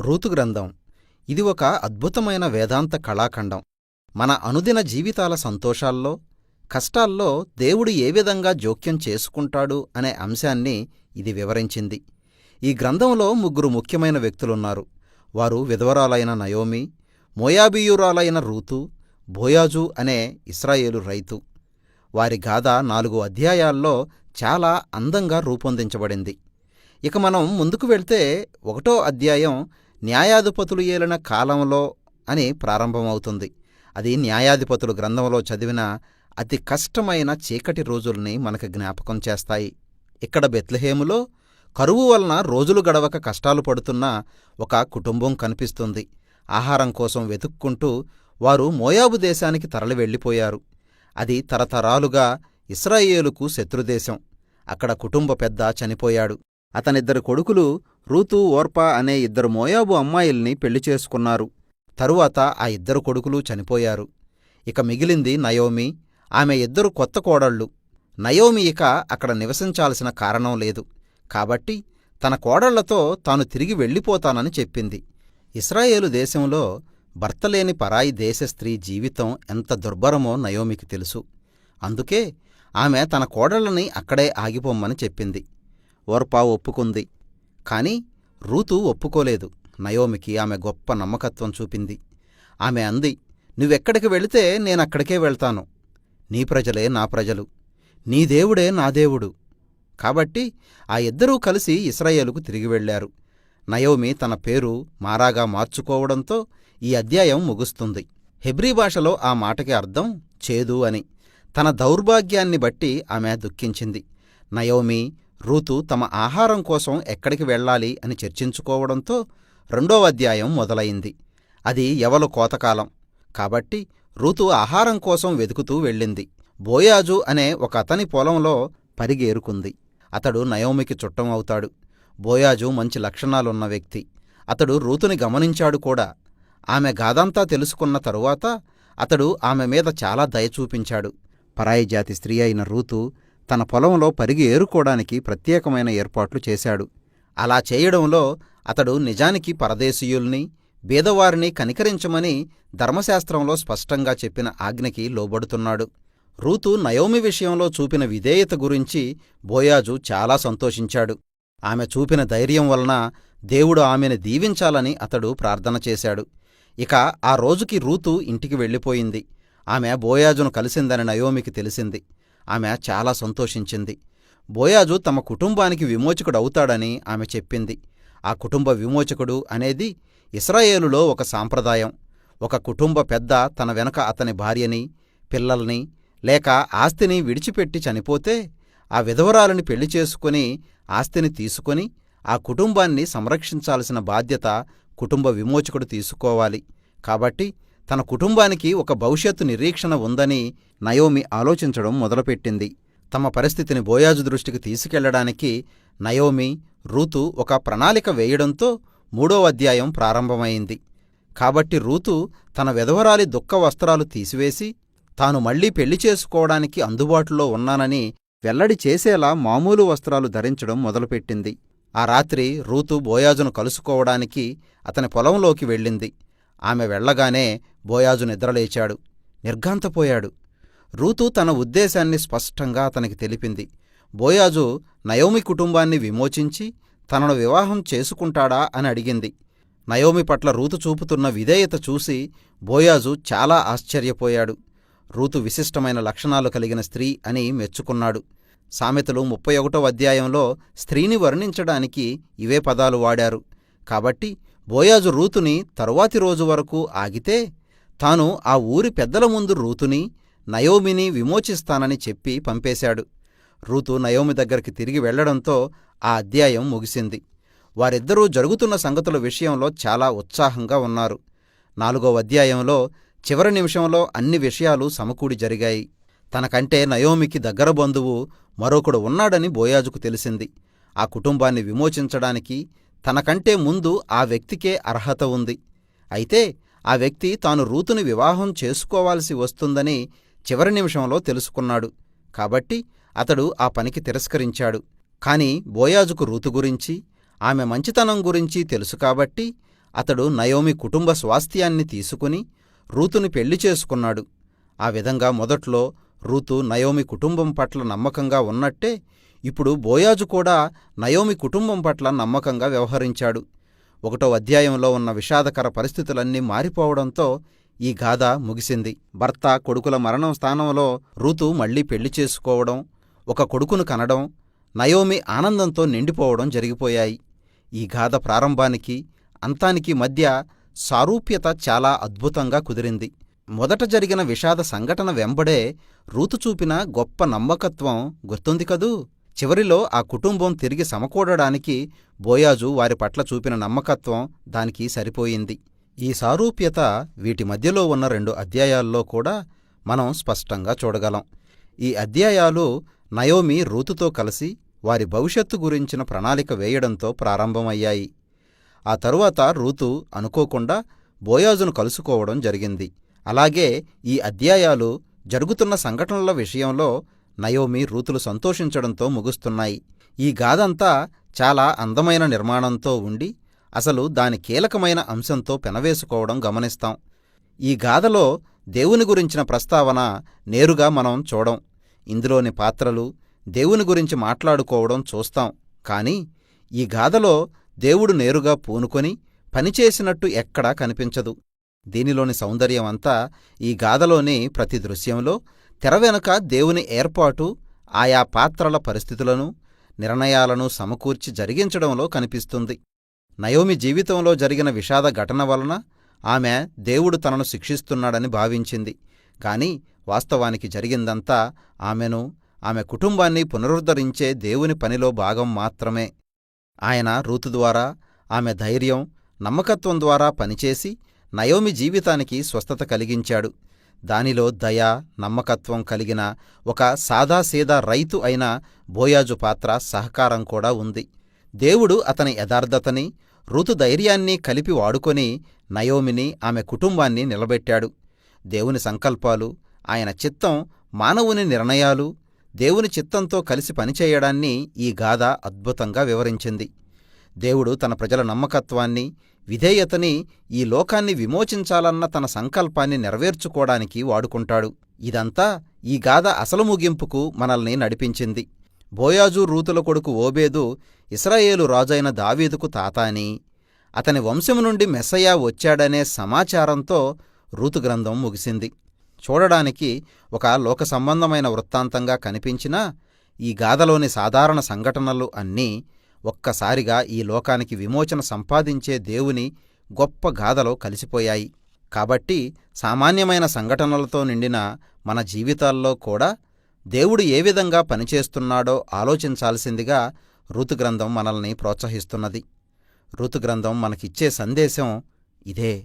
Ruth గ్రంథం ఇది ఒక అద్భుతమైన వేదాంత కళాఖండం. మన అనుదిన జీవితాల సంతోషాల్లో కష్టాల్లో దేవుడు ఏ విధంగా జోక్యం చేసుకుంటాడు అనే అంశాన్ని ఇది వివరించింది. ఈ గ్రంథంలో ముగ్గురు ముఖ్యమైన వ్యక్తులున్నారు. వారు విధవరాలైన నయోమి మోయాబియురాలైన రూతు బోయాజు అనే ఇస్రాయేలు రైతు. వారి గాథ నాలుగు అధ్యాయాల్లో చాలా అందంగా రూపొందించబడింది. ఇక మనం ముందుకు వెళ్తే ఒకటో అధ్యాయం న్యాయాధిపతులు ఏలిన కాలంలో అని ప్రారంభమవుతుంది. అది న్యాయాధిపతులు గ్రంథంలో చదివిన అతి కష్టమైన చీకటి రోజుల్ని మనకు జ్ఞాపకం చేస్తాయి. ఇక్కడ బెత్లెహేములో కరువు వలన రోజులు గడవక కష్టాలు పడుతున్న ఒక కుటుంబం కనిపిస్తుంది. ఆహారం కోసం వెతుక్కుంటూ వారు మోయాబు దేశానికి తరలి వెళ్ళిపోయారు. అది తరతరాలుగా ఇస్రాయేలుకు శత్రుదేశం. అక్కడ కుటుంబ పెద్ద చనిపోయాడు. అతనిద్దరు కొడుకులు రూతు ఓర్పా అనే ఇద్దరు మోయాబు అమ్మాయిల్ని పెళ్ళి చేసుకున్నారు. తరువాత ఆ ఇద్దరు కొడుకులు చనిపోయారు. ఇక మిగిలింది నయోమి. ఆమె ఇద్దరు కొత్త కోడళ్ళు. నయోమి ఇక అక్కడ నివసించాల్సిన కారణం లేదు. కాబట్టి తన కోడళ్ళతో తాను తిరిగి వెళ్ళిపోతానని చెప్పింది. ఇస్రాయేలు దేశంలో భర్తలేని పరాయి దేశ స్త్రీ జీవితం ఎంత దుర్భరమో నయోమికి తెలుసు. అందుకే ఆమె తన కోడళ్ళని అక్కడే ఆగిపోమ్మని చెప్పింది. ఓర్పా ఒప్పుకుంది. కాని రూతు ఒప్పుకోలేదు. నయోమికి ఆమె గొప్ప నమ్మకత్వం చూపింది. ఆమె అంది నువ్వెక్కడికి వెళితే నేనక్కడికే వెళ్తాను. నీ ప్రజలే నా ప్రజలు. నీ దేవుడే నా దేవుడు. కాబట్టి ఆ ఇద్దరూ కలిసి ఇస్రాయేలుకు తిరిగి వెళ్ళారు నయోమి తన పేరు మారాగా మార్చుకోవడంతో ఈ అధ్యాయం ముగుస్తుంది. హెబ్రీ భాషలో ఆ మాటకి అర్థం చేదు అని. తన దౌర్భాగ్యాన్ని బట్టి ఆమె దుఃఖించింది. నయోమి రూతు తమ ఆహారం కోసం ఎక్కడికి వెళ్ళాలి అని చర్చించుకోవడంతో రెండో అధ్యాయం మొదలైంది. అది ఎవలు కోతకాలం. కాబట్టి రూతు ఆహారం కోసం వెతుకుతూ వెళ్ళింది. బోయాజు అనే ఒక అతని పొలంలో పరిగేరుకుంది. అతడు నయోమికి చుట్టం అవుతాడు. బోయాజు మంచి లక్షణాలున్న వ్యక్తి. అతడు రూతుని గమనించాడు కూడా. ఆమె గాథంతా తెలుసుకున్న తరువాత అతడు ఆమె మీద చాలా దయ చూపించాడు. పరాయి జాతి స్త్రీ అయిన రూతు తన పొలంలో పరిగి ఏరుకోవడానికి ప్రత్యేకమైన ఏర్పాట్లు చేశాడు. అలా చేయడంలో అతడు నిజానికి పరదేశీయుల్ని బీదవారిని కనికరించమని ధర్మశాస్త్రంలో స్పష్టంగా చెప్పిన ఆజ్ఞకి లోబడుతున్నాడు. రూతు నయోమి విషయంలో చూపిన విధేయత గురించి బోయాజు చాలా సంతోషించాడు. ఆమె చూపిన ధైర్యం వలన దేవుడు ఆమెను దీవించాలని అతడు ప్రార్థన చేశాడు. ఇక ఆ రోజుకి రూతు ఇంటికి వెళ్ళిపోయింది. ఆమె బోయాజును కలిసిందని నయోమికి తెలిసింది. ఆమె చాలా సంతోషించింది. బోయాజు తమ కుటుంబానికి విమోచకుడవుతాడని ఆమె చెప్పింది. ఆ కుటుంబ విమోచకుడు అనేది ఇస్రాయేలులో ఒక సాంప్రదాయం. ఒక కుటుంబ పెద్ద తన వెనక అతని భార్యని పిల్లల్ని లేక ఆస్తిని విడిచిపెట్టి చనిపోతే ఆ విధవరాలని పెళ్ళి చేసుకుని ఆస్తిని తీసుకొని ఆ కుటుంబాన్ని సంరక్షించాల్సిన బాధ్యత కుటుంబ విమోచకుడు తీసుకోవాలి. కాబట్టి తన కుటుంబానికి ఒక భవిష్యత్తు నిరీక్షణ ఉందని నయోమి ఆలోచించడం మొదలుపెట్టింది. తమ పరిస్థితిని బోయాజు దృష్టికి తీసుకెళ్ళడానికి నయోమి రూతు ఒక ప్రణాళిక వేయడంతో మూడో అధ్యాయం ప్రారంభమైంది. కాబట్టి రూతు తన వెధవరాలి దుఃఖ వస్త్రాలు తీసివేసి తాను మళ్ళీ పెళ్ళి చేసుకోవడానికి అందుబాటులో ఉన్నానని వెల్లడి చేసేలా మామూలు వస్త్రాలు ధరించడం మొదలుపెట్టింది. ఆ రాత్రి రూతు బోయాజును కలుసుకోవడానికి అతని పొలంలోకి వెళ్ళింది. ఆమె వెళ్ళగానే బోయాజు నిద్రలేచాడు నిర్ఘాంతపోయాడు. రూతు తన ఉద్దేశాన్ని స్పష్టంగా అతనికి తెలిపింది. బోయాజు నయోమి కుటుంబాన్ని విమోచించి తనను వివాహం చేసుకుంటాడా అని అడిగింది. నయోమి పట్ల రూతు చూపుతున్న విధేయత చూసి బోయాజు చాలా ఆశ్చర్యపోయాడు. రూతు విశిష్టమైన లక్షణాలు కలిగిన స్త్రీ అని మెచ్చుకున్నాడు. సామెతలు ముప్పై ఒకటో అధ్యాయంలో స్త్రీని వర్ణించడానికి ఇవే పదాలు వాడారు. కాబట్టి బోయాజు రూతుని తరువాతి రోజు వరకు ఆగితే తాను ఆ ఊరి పెద్దల ముందు రూతుని నయోమిని విమోచిస్తానని చెప్పి పంపేశాడు. రూతు నయోమి దగ్గరికి తిరిగి వెళ్ళడంతో ఆ అధ్యాయం ముగిసింది. వారిద్దరూ జరుగుతున్న సంగతుల విషయంలో చాలా ఉత్సాహంగా ఉన్నారు. నాలుగో అధ్యాయంలో చివరి నిమిషంలో అన్ని విషయాలు సమకూడి జరిగాయి. తనకంటే నయోమికి దగ్గర బంధువు మరొకడు ఉన్నాడని బోయాజుకు తెలిసింది. ఆ కుటుంబాన్ని విమోచించడానికి తనకంటే ముందు ఆ వ్యక్తికే అర్హత ఉంది. అయితే ఆ వ్యక్తి తాను రూతుని వివాహం చేసుకోవాల్సి వస్తుందని చివరి నిమిషంలో తెలుసుకున్నాడు. కాబట్టి అతడు ఆ పనికి తిరస్కరించాడు. కాని బోయాజుకు రూతు గురించి ఆమె మంచితనం గురించి తెలుసు కాబట్టి అతడు నయోమి కుటుంబ స్వాస్థ్యాన్ని తీసుకుని రూతుని పెళ్ళి చేసుకున్నాడు. ఆ విధంగా మొదట్లో రూతు నయోమి కుటుంబం పట్ల నమ్మకంగా ఉన్నట్టే ఇప్పుడు బోయాజు కూడా నయోమి కుటుంబం పట్ల నమ్మకంగా వ్యవహరించాడు. ఒకటో అధ్యాయంలో ఉన్న విషాదకర పరిస్థితులన్నీ మారిపోవడంతో ఈ గాథ ముగిసింది. భర్త కొడుకుల మరణం స్థానంలో రూతు మళ్ళీ పెళ్ళి చేసుకోవడం ఒక కొడుకును కనడం నయోమి ఆనందంతో నిండిపోవడం జరిగిపోయాయి. ఈ గాథ ప్రారంభానికి అంతానికి మధ్య సారూప్యత చాలా అద్భుతంగా కుదిరింది. మొదట జరిగిన విషాద సంఘటన వెంబడే రూతు చూపిన గొప్ప నమ్మకత్వం గుర్తుంది కదూ? చివరిలో ఆ కుటుంబం తిరిగి సమకూడడానికి బోయాజు వారి పట్ల చూపిన నమ్మకత్వం దానికి సరిపోయింది. ఈ సారూప్యత వీటి మధ్యలో ఉన్న రెండు అధ్యాయాల్లో కూడా మనం స్పష్టంగా చూడగలం. ఈ అధ్యాయాలు నయోమి రూతుతో కలిసి వారి భవిష్యత్తు గురించిన ప్రణాళిక వేయడంతో ప్రారంభమయ్యాయి. ఆ తరువాత రూతు అనుకోకుండా బోయాజును కలుసుకోవడం జరిగింది. అలాగే ఈ అధ్యాయాలు జరుగుతున్న సంఘటనల విషయంలో నయోమి రూతులు సంతోషించడంతో ముగుస్తున్నాయి. ఈ గాథంతా చాలా అందమైన నిర్మాణంతో ఉండి అసలు దాని కీలకమైన అంశంతో పెనవేసుకోవడం గమనిస్తాం. ఈ గాథలో దేవుని గురించిన ప్రస్తావన నేరుగా మనం చూడం. ఇందులోని పాత్రలు దేవుని గురించి మాట్లాడుకోవడం చూస్తాం. కాని ఈ గాథలో దేవుడు నేరుగా పూనుకొని పనిచేసినట్టు ఎక్కడా కనిపించదు. దీనిలోని సౌందర్యమంతా ఈ గాథలోని ప్రతి దృశ్యంలో తెర వెనుక దేవుని ఏర్పాటు ఆయా పాత్రల పరిస్థితులను నిర్ణయాలను సమకూర్చి జరిగించడంలో కనిపిస్తుంది. నయోమి జీవితంలో జరిగిన విషాద ఘటన వలన ఆమె దేవుడు తనను శిక్షిస్తున్నాడని భావించింది. కాని వాస్తవానికి జరిగిందంతా ఆమెను ఆమె కుటుంబాన్ని పునరుద్ధరించే దేవుని పనిలో భాగం మాత్రమే. ఆయన రూతు ద్వారా ఆమె ధైర్యం నమ్మకత్వం ద్వారా పనిచేసి నయోమి జీవితానికి స్వస్థత కలిగించాడు. దానిలో దయ నమ్మకత్వం కలిగిన ఒక సాదాసీదా రైతు అయిన బోయాజు పాత్ర సహకారం కూడా ఉంది. దేవుడు అతని యథార్థతని ఋతు ధైర్యాన్ని కలిపి వాడుకొని నయోమిని ఆమె కుటుంబాన్ని నిలబెట్టాడు. దేవుని సంకల్పాలు ఆయన చిత్తం మానవుని నిర్ణయాలు దేవుని చిత్తంతో కలిసి పనిచేయడాన్ని ఈ గాథ అద్భుతంగా వివరించింది. దేవుడు తన ప్రజల నమ్మకత్వాన్ని విధేయతని ఈ లోకాన్ని విమోచించాలన్న తన సంకల్పాన్ని నెరవేర్చుకోడానికి వాడుకుంటాడు. ఇదంతా ఈ గాథ అసలు ముగింపుకు మనల్ని నడిపించింది. బోయాజు రూతుల కొడుకు ఓబేదు ఇస్రాయేలు రాజైన దావీదుకు తాత అని అతని వంశం నుండి మెస్సయా వచ్చాడనే సమాచారంతో రూతు గ్రంథం ముగిసింది. చూడడానికి ఒక లోక సంబంధమైన వృత్తాంతంగా కనిపించినా ఈ గాథలోని సాధారణ సంఘటనలు అన్నీ ఒక్కసారిగా ఈ లోకానికి విమోచన సంపాదించే దేవుని గొప్ప గాథలో కలిసిపోయాయి. కాబట్టి సామాన్యమైన సంఘటనలతో నిండిన మన జీవితాల్లో కూడా దేవుడు ఏ విధంగా పనిచేస్తున్నాడో ఆలోచించాల్సిందిగా ఋతుగ్రంథం మనల్ని ప్రోత్సహిస్తున్నది. ఋతుగ్రంథం మనకిచ్చే సందేశం ఇదే.